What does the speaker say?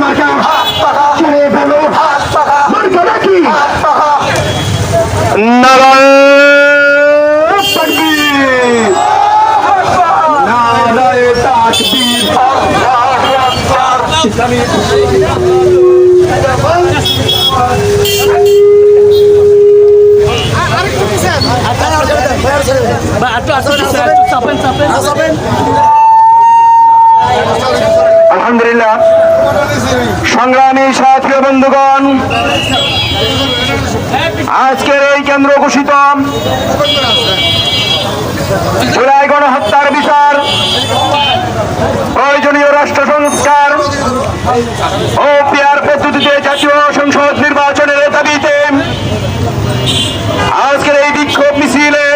পাখা ছেড়ে ফেলো মার্কা নাকি নারায়ণ তাকবীর নারায়ণ তাকবীর আলহামদুলিল্লাহ। সংগ্রামী সাথী বন্ধুগণ, আজকের এই কেন্দ্র ঘোষিত জুলাই গণহত্যার বিচার, প্রয়োজনীয় রাষ্ট্র সংস্কার ও পিয়ার পদ্ধতিতে জাতীয় সংসদ নির্বাচনের দাবিতে আজকের এই বিক্ষোভ মিছিলে